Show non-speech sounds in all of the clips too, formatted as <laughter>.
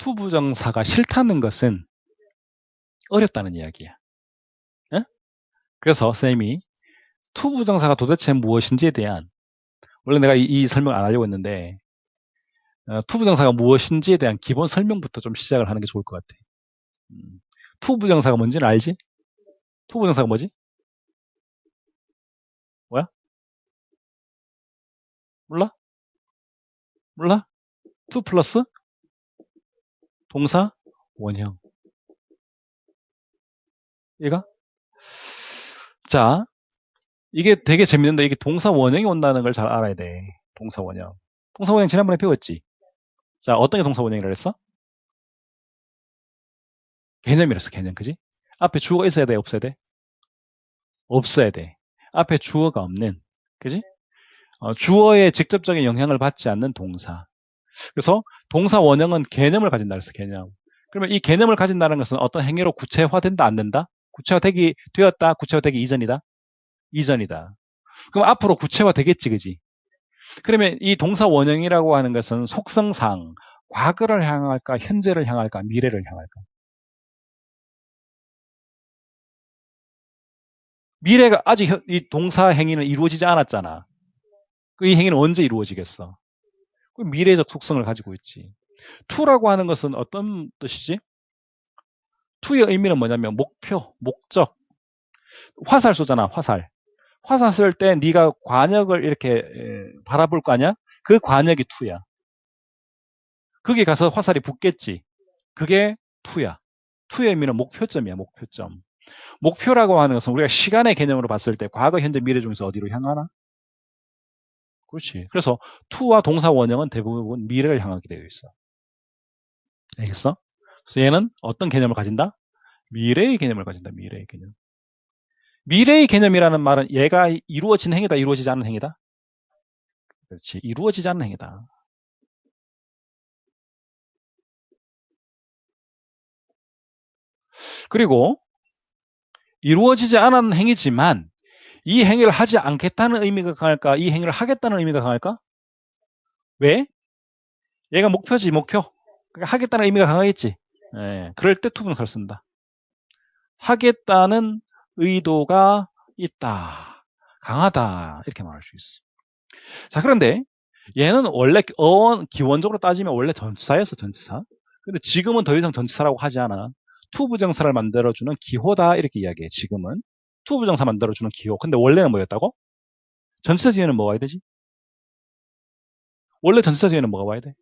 투부정사가 싫다는 것은 어렵다는 이야기야. 응? 그래서 쌤이 투부정사가 도대체 무엇인지에 대한 원래 내가 이, 이 설명 안 하려고 했는데 어, 투부정사가 무엇인지에 대한 기본 설명부터 좀 시작을 하는 게 좋을 것 같아. 음, 투부정사가 뭔지는 알지? 투부정사가 뭐지? 뭐야? 몰라? 몰라? 투 플러스 동사 원형. 얘가? 자, 이게 되게 재밌는데 이게 동사 원형이 온다는 걸 잘 알아야 돼. 동사 원형. 동사 원형 지난번에 배웠지? 자, 어떤 게 동사 원형이라 했어? 개념이랬어, 개념. 그지? 앞에 주어가 있어야 돼, 없어야 돼? 없어야 돼. 앞에 주어가 없는, 그지? 어, 주어의 직접적인 영향을 받지 않는 동사. 그래서 동사 원형은 개념을 가진다 그랬어, 개념. 그러면 이 개념을 가진다는 것은 어떤 행위로 구체화된다, 안 된다? 구체화되기, 되었다, 구체화되기 이전이다? 이전이다. 그럼 앞으로 구체화되겠지, 그지? 그러면 이 동사 원형이라고 하는 것은 속성상 과거를 향할까, 현재를 향할까, 미래를 향할까? 미래가 아직 이 동사 행위는 이루어지지 않았잖아. 그 이 행위는 언제 이루어지겠어? 그 미래적 속성을 가지고 있지. 투라고 하는 것은 어떤 뜻이지? 투의 의미는 뭐냐면 목표, 목적. 화살 쏘잖아, 화살. 화살 쏠 때 네가 관역을 이렇게 바라볼 거 아니야? 그 관역이 투야. 거기 가서 화살이 붙겠지. 그게 투야. 투의 의미는 목표점이야, 목표점. 목표라고 하는 것은 우리가 시간의 개념으로 봤을 때 과거, 현재, 미래 중에서 어디로 향하나? 그렇지. 그래서 투와 동사 원형은 대부분 미래를 향하게 되어 있어. 알겠어? 그래서 얘는 어떤 개념을 가진다? 미래의 개념을 가진다. 미래의 개념. 미래의 개념이라는 말은 얘가 이루어진 행위다, 이루어지지 않은 행위다? 그렇지. 이루어지지 않는 행위다. 그리고 이루어지지 않은 행위지만 이 행위를 하지 않겠다는 의미가 강할까? 이 행위를 하겠다는 의미가 강할까? 왜? 얘가 목표지, 목표. 그러니까 하겠다는 의미가 강하겠지. 예, 그럴 때 투분사를 쓴다. 하겠다는 의도가 있다. 강하다. 이렇게 말할 수 있어. 자, 그런데 얘는 원래 어원, 기원적으로 따지면 원래 전치사였어, 전치사. 근데 지금은 더 이상 전치사라고 하지 않아. 투부정사를 만들어주는 기호다. 이렇게 이야기해, 지금은. 투 부정사 만들어주는 기호. 근데 원래는 뭐였다고? 전치사 뒤에는 뭐가 와야 되지? 원래 전치사 뒤에는 뭐가 와야 돼?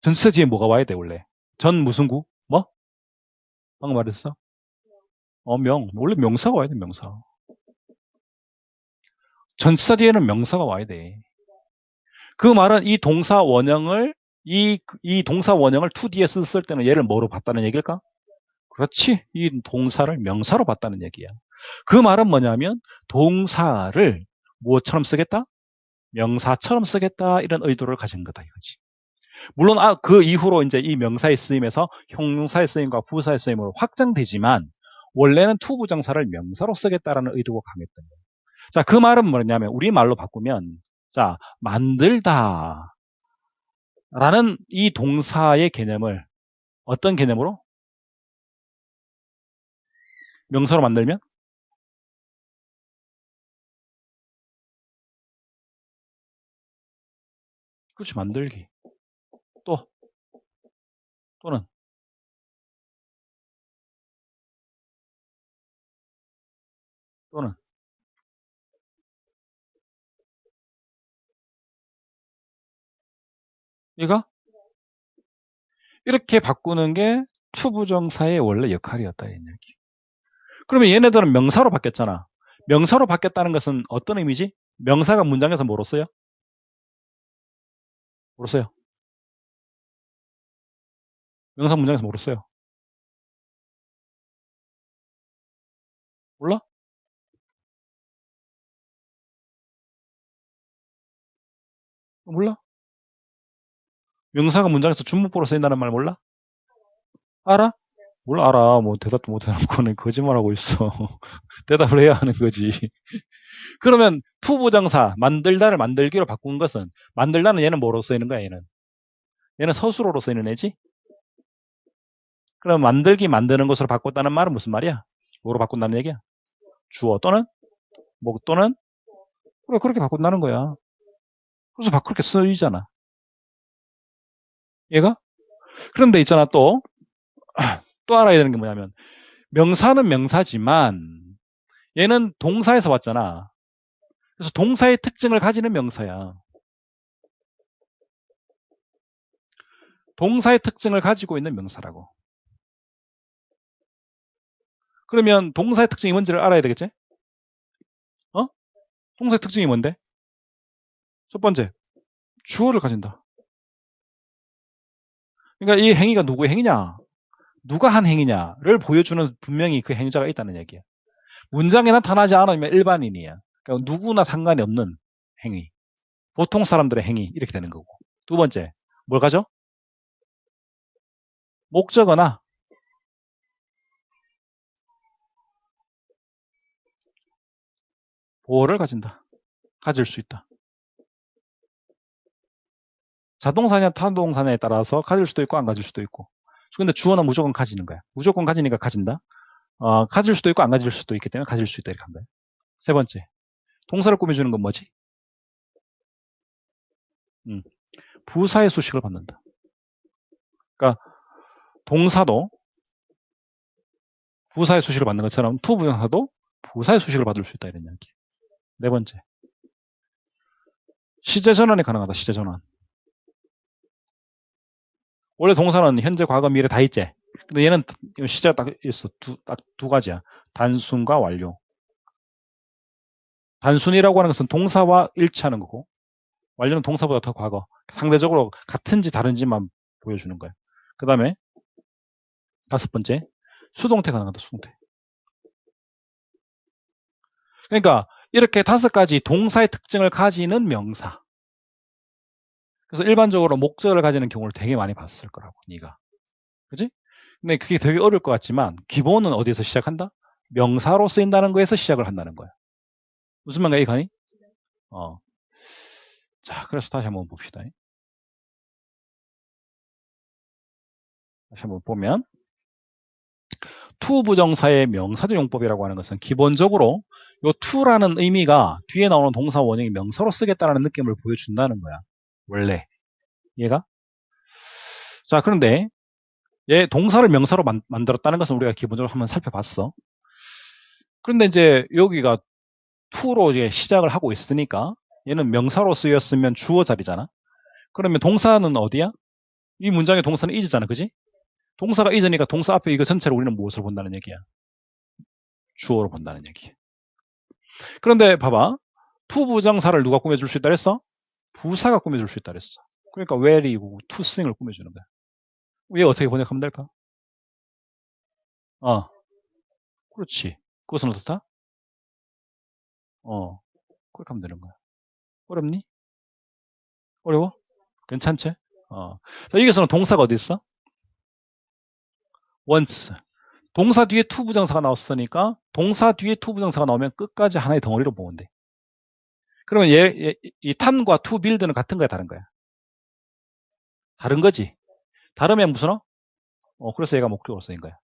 전치사 뒤에 뭐가 와야 돼, 원래? 전 무슨 구? 뭐? 방금 말했어? 어, 명. 원래 명사가 와야 돼, 명사. 전치사 뒤에는 명사가 와야 돼. 그 말은 이 동사 원형을, 이, 이 동사 원형을 2D에 썼을 때는 얘를 뭐로 봤다는 얘기일까? 그렇지. 이 동사를 명사로 봤다는 얘기야. 그 말은 뭐냐면, 동사를 무엇처럼 쓰겠다? 명사처럼 쓰겠다. 이런 의도를 가진 거다, 이거지. 물론 아, 그 이후로 이제 이 명사의 쓰임에서 형용사의 쓰임과 부사의 쓰임으로 확장되지만 원래는 투부정사를 명사로 쓰겠다라는 의도가 강했던 거예요. 자, 그 말은 뭐냐면 우리 말로 바꾸면 자, 만들다 라는 이 동사의 개념을 어떤 개념으로? 명사로 만들면? 그렇지, 만들기. 또 또는 또는 이거 이렇게 바꾸는 게 투부정사의 원래 역할이었다 이 얘기. 그러면 얘네들은 명사로 바뀌었잖아. 명사로 바뀌었다는 것은 어떤 의미지? 명사가 문장에서 뭐로 써요? 뭐로 써요? 명사 문장에서 뭐로 써요? 몰라? 몰라? 명사가 문장에서 주목보로 쓰인다는 말 몰라? 알아? 뭘 알아. 뭐 대답도 못 해놓고는 거짓말하고 있어. <laughs> 대답을 해야 하는 거지. <laughs> 그러면 투부정사 만들다를 만들기로 바꾼 것은 만들다는 얘는 뭐로 쓰이는 거야 얘는. 얘는 서술어로 쓰이는 애지. 그럼 만들기 만드는 것으로 바꿨다는 말은 무슨 말이야? 뭐로 바꾼다는 얘기야? 주어 또는 목 또는 그래 그렇게 바꾼다는 거야. 그래서 바 그렇게 쓰이잖아. 얘가? 그런데 있잖아 또 또 알아야 되는 게 뭐냐면 명사는 명사지만 얘는 동사에서 왔잖아. 그래서 동사의 특징을 가지는 명사야. 동사의 특징을 가지고 있는 명사라고. 그러면 동사의 특징이 뭔지를 알아야 되겠지? 어? 동사의 특징이 뭔데? 첫 번째, 주어를 가진다. 그러니까 이 행위가 누구의 행위냐? 누가 한 행위냐를 보여주는 분명히 그 행위자가 있다는 얘기야. 문장에 나타나지 않으면 일반인이야. 그러니까 누구나 상관이 없는 행위. 보통 사람들의 행위 이렇게 되는 거고. 두 번째, 뭘 가져? 목적어나 보호를 가진다. 가질 수 있다. 자동사냐 타동사냐에 따라서 가질 수도 있고 안 가질 수도 있고. 근데 주어는 무조건 가지는 거야. 무조건 가지니까 가진다. 어, 가질 수도 있고 안 가질 수도 있기 때문에 가질 수 있다 이렇게 한 거야. 세 번째, 동사를 꾸며주는 건 뭐지? 음, 부사의 수식을 받는다. 그러니까 동사도 부사의 수식을 받는 것처럼 투부정사도 부사의 수식을 받을 수 있다 이런 이야기. 네 번째, 시제 전환이 가능하다. 시제 전환. 원래 동사는 현재, 과거, 미래 다 있지. 근데 얘는 시제가 딱 있어. 두, 딱 두 가지야. 단순과 완료. 단순이라고 하는 것은 동사와 일치하는 거고, 완료는 동사보다 더 과거. 상대적으로 같은지 다른지만 보여주는 거야. 그 다음에 다섯 번째, 수동태 가능하다. 수동태. 그러니까 이렇게 다섯 가지 동사의 특징을 가지는 명사. 그래서 일반적으로 목적을 가지는 경우를 되게 많이 봤을 거라고, 네가. 그지? 근데 그게 되게 어려울 것 같지만 기본은 어디에서 시작한다? 명사로 쓰인다는 거에서 시작을 한다는 거야. 무슨 말인가 이가니? 어. 자, 그래서 다시 한번 봅시다. 다시 한번 보면 투 부정사의 명사적 용법이라고 하는 것은 기본적으로 요 투라는 의미가 뒤에 나오는 동사 원형이 명사로 쓰겠다는 느낌을 보여준다는 거야. 원래. 얘가? 자, 그런데 얘 동사를 명사로 만, 들었다는 것은 우리가 기본적으로 한번 살펴봤어. 그런데 이제 여기가 투로 이제 시작을 하고 있으니까 얘는 명사로 쓰였으면 주어 자리잖아. 그러면 동사는 어디야? 이 문장의 동사는 이즈잖아. 그지? 동사가 이즈니까 동사 앞에 이거 전체를 우리는 무엇으로 본다는 얘기야? 주어로 본다는 얘기. 그런데 봐봐. 투 부정사를 누가 꾸며줄 수 있다 그랬어? 부사가 꾸며줄 수 있다 그랬어. 그러니까 where이고 to sing을 꾸며주는 거야. 얘 어떻게 번역하면 될까? 어. 그렇지. 그것은 어떻다? 어. 그렇게 하면 되는 거야. 어렵니? 어려워? 괜찮지? 어. 자, 여기서는 동사가 어디 있어? once. 동사 뒤에 to 부정사가 나왔으니까 동사 뒤에 to 부정사가 나오면 끝까지 하나의 덩어리로 보면 돼. 그러면 얘, 얘, 이 탄과 to build는 같은 거야, 다른 거야? 다른 거지. 다르면 무슨 어? 어, 그래서 얘가 목적으로 쓰인 거야.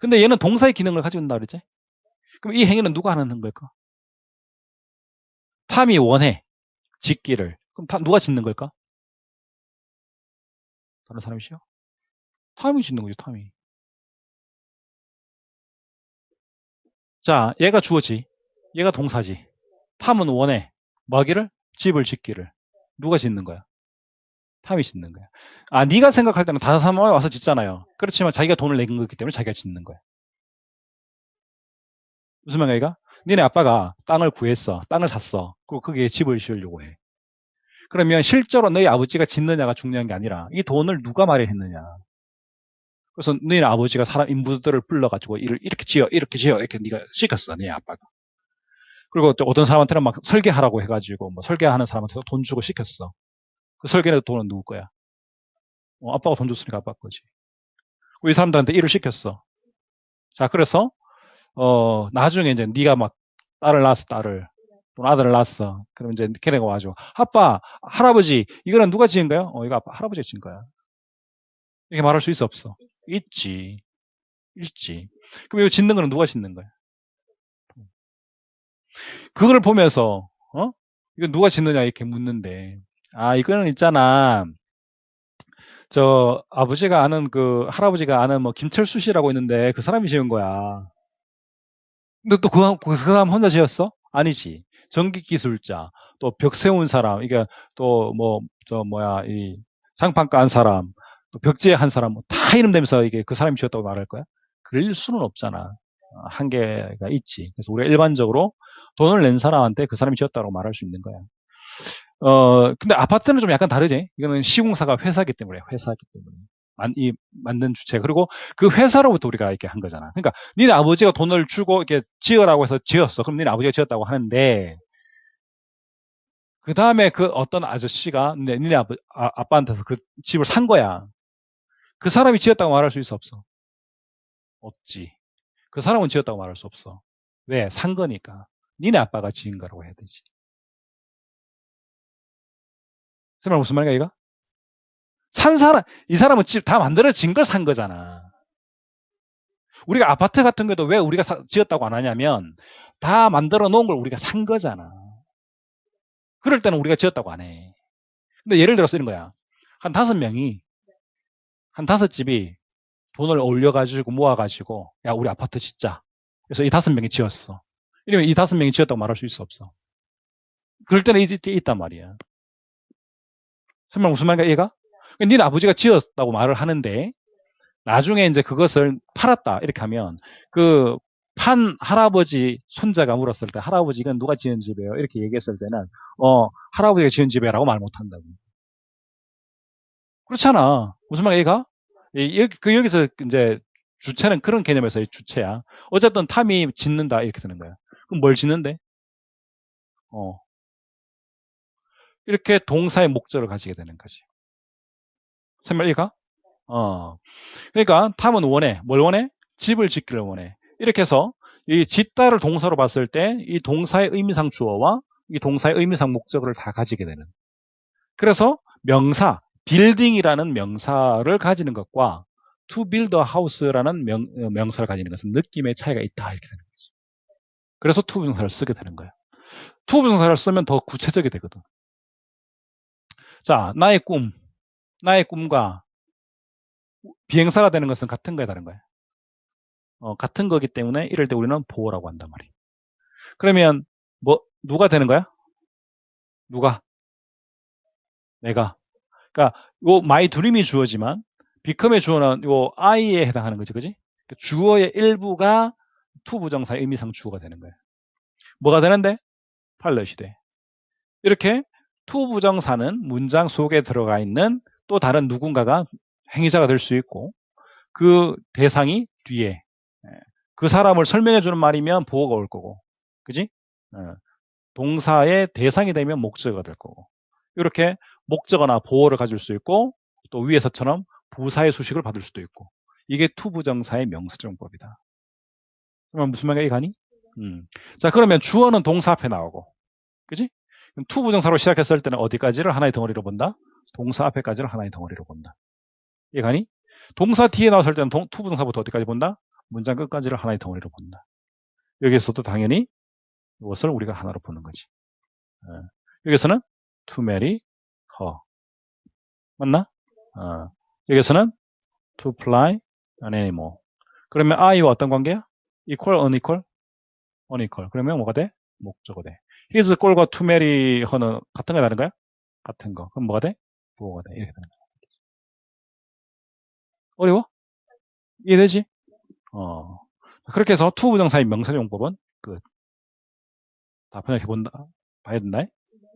근데 얘는 동사의 기능을 가지고 있다 그랬지? 그럼 이 행위는 누가 하는 걸까? 탐이 원해. 짓기를. 그럼 탐, 누가 짓는 걸까? 다른 사람이시요? 탐이 짓는 거죠, 탐이. 자, 얘가 주어지. 얘가 동사지. 탐은 원해. 뭐 하기를? 집을 짓기를. 누가 짓는 거야? 탐이 짓는 거야. 아, 네가 생각할 때는 다른 사람이 와서 짓잖아요. 그렇지만 자기가 돈을 낸 거기 때문에 자기가 짓는 거야. 무슨 말이야? 니네 아빠가 땅을 구했어. 땅을 샀어. 그리고 거기에 집을 지으려고 해. 그러면 실제로 너희 아버지가 짓느냐가 중요한 게 아니라 이 돈을 누가 마련했느냐. 그래서 너희 아버지가 사람 인부들을 불러가지고 일을 이렇게 지어, 이렇게 지어, 이렇게 네가 시켰어, 네 아빠가. 그리고 또 어떤 사람한테는 막 설계하라고 해가지고 뭐 설계하는 사람한테 돈 주고 시켰어. 그 설계는 돈은 누구 거야? 어, 아빠가 돈 줬으니까 아빠 거지. 이 사람들한테 일을 시켰어. 자, 그래서 어 나중에 이제 네가 막 딸을 낳았어, 딸을. 또는 아들을 낳았어. 그럼 이제 걔네가 와줘. 아빠, 할아버지, 이거는 누가 지은 거야? 어, 이거 아빠, 할아버지가 지은 거야. 이렇게 말할 수 있어, 없어? 있지. 있지. 그럼 이거 짓는 거는 누가 짓는 거야? 그걸 보면서, 어? 이거 누가 짓느냐 이렇게 묻는데, 아, 이거는 있잖아. 저 아버지가 아는 그 할아버지가 아는 뭐 김철수 씨라고 있는데 그 사람이 지은 거야. 근데 또 그, 그 사람 혼자 지었어? 아니지. 전기 기술자, 또 벽 세운 사람, 이게 또 뭐 저 뭐야 이 장판가 한 사람, 또 벽지에 한 사람 뭐다 이름 대면서 이게 그 사람이 지었다고 말할 거야? 그럴 수는 없잖아. 어, 한계가 있지. 그래서 우리가 일반적으로 돈을 낸 사람한테 그 사람이 지었다고 말할 수 있는 거야. 어, 근데 아파트는 좀 약간 다르지. 이거는 시공사가 회사기 때문에, 회사기 때문에. 만, 이, 만든 주체. 그리고 그 회사로부터 우리가 이렇게 한 거잖아. 그러니까, 니네 아버지가 돈을 주고 이렇게 지으라고 해서 지었어. 그럼 니네 아버지가 지었다고 하는데, 그 다음에 그 어떤 아저씨가 네, 니네 아빠, 아, 아빠한테서 그 집을 산 거야. 그 사람이 지었다고 말할 수 있어, 없어? 없지. 그 사람은 지었다고 말할 수 없어. 왜? 산 거니까. 니네 아빠가 지은 거라고 해야 되지. 정말 무슨 말인가, 이거? 산 사람, 이 사람은 집 다 만들어진 걸 산 거잖아. 우리가 아파트 같은 것도 왜 우리가 사- 지었다고 안 하냐면, 다 만들어 놓은 걸 우리가 산 거잖아. 그럴 때는 우리가 지었다고 안 해. 근데 예를 들어서 이런 거야. 한 다섯 명이, 한 다섯 집이 돈을 올려가지고 모아가지고, 야, 우리 아파트 짓자. 그래서 이 다섯 명이 지었어. 이러면 이 다섯 명이 지었다고 말할 수 없어? 그럴 때는 이- 이- 있단 말이야. 정말 무슨 말인가, 얘가? 니네 아버지가 지었다고 말을 하는데, 나중에 이제 그것을 팔았다, 이렇게 하면, 그, 판 할아버지 손자가 물었을 때, 할아버지 이건 누가 지은 집이에요? 이렇게 얘기했을 때는, 어, 할아버지가 지은 집이라고 말 못 한다고. 그렇잖아. 무슨 말이야, 얘가? 이- 그, 여기서 이제 주체는 그런 개념에서의 주체야. 어쨌든 탐이 짓는다, 이렇게 되는 거야. 그럼 뭘 짓는데? 어. 이렇게 동사의 목적을 가지게 되는 거지. 정말 이가? 어. 그러니까 탐은 원해. 뭘 원해? 집을 짓기를 원해. 이렇게 해서 이 짓다를 동사로 봤을 때 이 동사의 의미상 주어와 이 동사의 의미상 목적어를 다 가지게 되는. 그래서 명사, building이라는 명사를 가지는 것과 to build a house라는 명, 어, 명사를 가지는 것은 느낌의 차이가 있다 이렇게 되는 거지. 그래서 to 부정사를 쓰게 되는 거야. to 부정사를 쓰면 더 구체적이 되거든. 자, 나의 꿈, 나의 꿈과 비행사가 되는 것은 같은 거야, 다른 거야? 어, 같은 거기 때문에 이럴 때 우리는 보호라고 한단 말이에요. 그러면 뭐 누가 되는 거야? 누가? 내가. 그러니까 요 my dream이 주어지만 become의 주어는 요 I에 해당하는 거지, 그지? 그 주어의 일부가 to 부정사의 의미상 주어가 되는 거야. 뭐가 되는데? 파일럿이 돼. 이렇게 to 부정사는 문장 속에 들어가 있는 또 다른 누군가가 행위자가 될 수 있고 그 대상이 뒤에 예, 그 사람을 설명해 주는 말이면 보호가 올 거고 그지? 예, 동사의 대상이 되면 목적어가 될 거고 이렇게 목적어나 보호를 가질 수 있고 또 위에서처럼 부사의 수식을 받을 수도 있고 이게 투부정사의 명사정법이다. 그러면 무슨 말인가 이가니? 음. 자 그러면 주어는 동사 앞에 나오고 그지? 투부정사로 시작했을 때는 어디까지를 하나의 덩어리로 본다? 동사 앞에까지를 하나의 덩어리로 본다. 이해가니? 동사 뒤에 나왔을 때는 동, 투부정사부터 어디까지 본다? 문장 끝까지를 하나의 덩어리로 본다. 여기서도 당연히 이것을 우리가 하나로 보는 거지. 예. 여기서는 to marry her. 맞나? 어. 여기서는 to fly an animal. 그러면 I와 어떤 관계야? equal, unequal? unequal. 그러면 뭐가 돼? 목적어 돼. his 꼴과 to marry her는 같은 거야, 다른 거야? 같은 거. 그럼 뭐가 돼? 부호가 돼. 이렇게 되는 거야. 어려워? 이해되지? 어. 그렇게 해서 투 부정사의 명사용법은 끝. 다 번역해 본다. 봐야 된다.